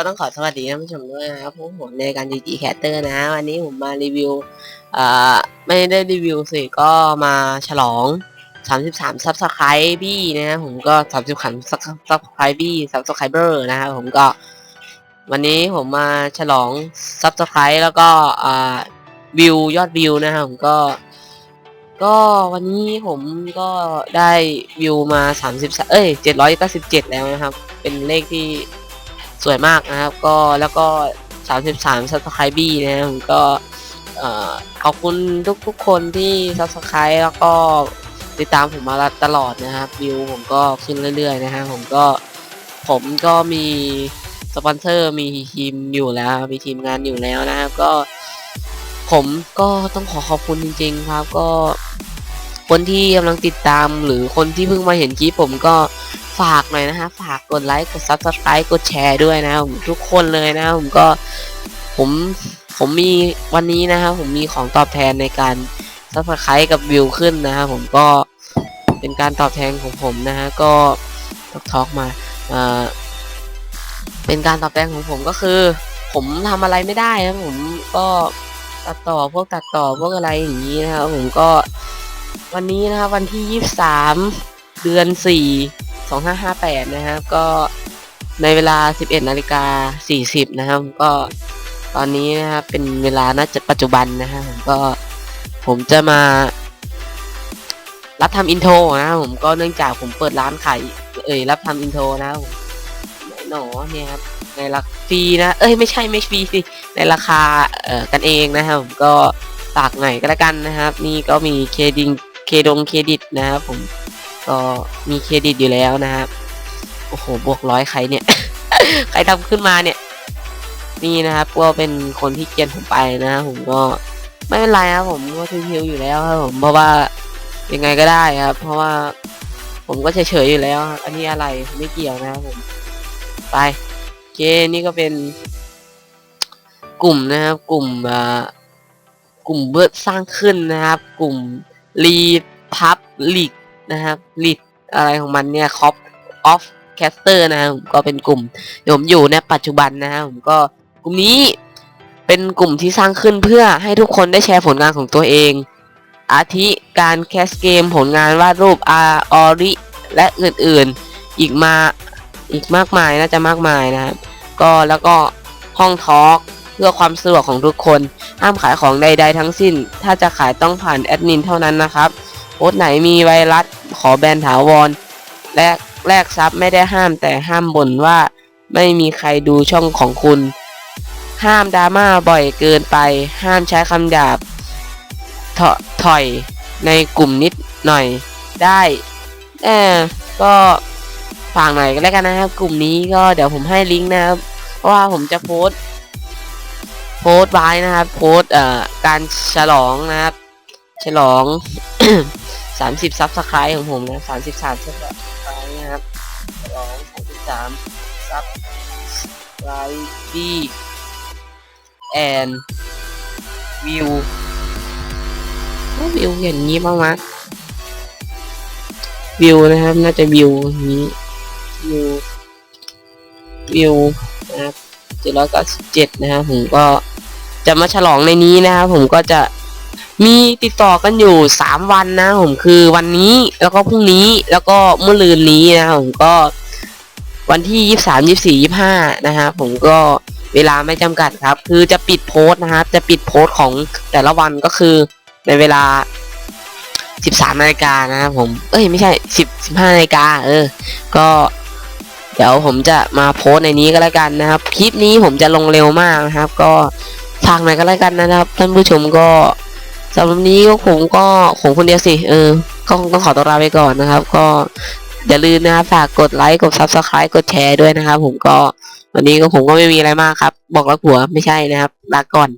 ก็ต้องขอสวัสดีท่านผู้ชมด้วยนะครับพวกผมในการ GG Caster นะ วันนี้ผมมารีวิวอ่าไม่ได้รีวิวสิก็มาฉลอง 33 Subscribe บี้นะผมก็33 Subscribe บี้ Subscriber นะครับผมก็ วันนี้ผมมาฉลอง Subscribe แล้วก็อ่าวิวยอดวิวนะครับผมก็ก็วันนี้ผมก็ได้วิวมา 30 เอ้ย 797 แล้วนะครับ เป็นเลขที่ สวยมากนะครับ ก็แล้วก็ 33 subscribe นะครับผมก็ขอบคุณทุกทุกๆคนที่ subscribe แล้วก็ติดตามผมมาตลอดนะครับวิวผมก็ขึ้นเรื่อยๆนะฮะผมก็ผมก็มีสปอนเซอร์มีทีมอยู่แล้ว มีทีมงานอยู่แล้วนะครับ ก็ ผมก็ต้องขอขอบคุณจริง ๆ ครับก็คนที่กำลังติดตามหรือคนที่เพิ่งมาเห็นคลิปผมก็ ฝากหน่อยนะฮะ ฝากกดไลค์กด subscribe กดแชร์ด้วยนะผมทุกคนเลยนะ ผมก็ผมผมมีวันนี้นะครับผมมีของตอบแทนในการ subscribe กับวิวขึ้นนะครับผมก็เป็นการตอบแทนของผมนะฮะก็ทอกทอกมาเอ่อเป็นการตอบแทนของผมก็คือ ผมทำอะไรไม่ได้นะผมก็ตัดต่อพวกตัดต่อพวกอะไรอย่างนี้นะครับผมก็วันนี้นะครับวันที่ 23 เดือน 4 2558 นะครับ ก็ในเวลา 11นาฬิกา40 นะครับ ก็ตอนนี้นะครับเป็นเวลาณปัจจุบันนะฮะผมก็ผมจะมา รับทำอินโทรนะครับผมก็เนื่องจากผมเปิดร้านขายเอ่ยรับทำอินโทรนะครับหนอเนี่ยครับในราคาฟรีนะเอ้ยไม่ใช่ไม่ฟรีสิในราคาเอ่อกันเองนะครับผมก็ฝากหน่อยก็แล้วกันนะครับ นี่ก็มีเครดิงเคดงเครดิตนะครับผม ก็มีเครดิตอยู่แล้วนะครับ โอ้โห บวกร้อยใครเนี่ย ใครทำขึ้นมาเนี่ย นี่นะครับก็เป็นคนที่เกลียนผมไปนะครับผมก็ไม่เป็นไรครับผมก็ทิวๆอยู่แล้วครับผมเพราะว่ายังไงก็ได้ครับ เพราะว่าผมก็เฉยๆอยู่แล้วอันนี้อะไรไม่เกี่ยวนะครับผม ไปโอเคนี่ก็เป็นกลุ่มนะครับ กลุ่มอ่ากลุ่มเบิร์ดสร้างขึ้นนะครับ กลุ่มรีพับลิก นะครับลิกอะไรของมันเนี่ยคอปออฟแคสเตอร์นะครับผมก็เป็นกลุ่มผมอยู่ในปัจจุบันนะครับผมก็กลุ่มนี้เป็นกลุ่มที่สร้างขึ้นเพื่อให้ทุกคนได้แชร์ผลงานของตัวเอง อาทิการแคสเกมผลงานวาดรูปอาร์ออริและอื่นๆ อีกมาอีกมากมายน่าจะมากมายนะครับก็แล้วก็ห้องทอล์กเพื่อความสะดวกของทุกคน ห้ามขายของใด ๆ ทั้งสิ้น ถ้าจะขายต้องผ่านแอดมินเท่านั้นนะครับโพสไหนมีไวรัส ขอแบนถาวรแลกแลกซับไม่ได้ห้ามแต่ห้ามบ่นว่าไม่มีใครดูช่องของคุณ ห้ามดราม่าบ่อยเกินไป ห้ามใช้คำหยาบถถอยในกลุ่มนิดหน่อยได้เอก็ฝากหน่อยก็แล้วกันนะครับ กลุ่มนี้ก็เดี๋ยวผมให้ลิงก์นะครับเพราะว่าผมจะโพสต์โพสต์ไว้นะครับ โพสต์เอ่อการฉลองนะครับ ฉลอง 30ซับสไครต์ของผมนะ33ซับสไครต์นะครับฉลอง33ซับสไครต์ดีแอนวิววิวอย่างนี้บ้างมะวิวนะครับ น่าจะวิวนี้วิววิวนะครับ797นะครับผมก็จะมาฉลองในนี้นะครับผมก็จะ มีติดต่อกันอยู่สามวันนะผมคือวันนี้แล้วก็พรุ่งนี้แล้วก็เมื่อลืนนี้นะผมก็วันที่ยี่สามยี่สี่ยี่ห้านะครับผมก็เวลาไม่จำกัดครับ คือจะปิดโพสต์นะครับจะปิดโพสต์ของแต่ละวันก็คือในเวลาสิบสามนาฬิกานะครับผมเอ้ยไม่ใช่สิบสิบห้านาฬิกาเออ ก็ เดี๋ยวผมจะมาโพสต์ในนี้ก็แล้วกันนะครับ คลิปนี้ผมจะลงเร็วมากนะครับ ก็ฝากหน่อยก็แล้วกันนะครับ ท่านผู้ชมก็ สำหรับนี้ก็ผมก็ของคนเดียวสิ เออ ก็คงต้องขอตัวลาไปก่อนนะครับ ก็อย่าลืมนะครับฝากกดไลค์กด subscribe กดแชร์ด้วยนะครับ ผมก็วันนี้ก็ผมก็ไม่มีอะไรมากครับ บอกรักหัวไม่ใช่นะครับลาก่อน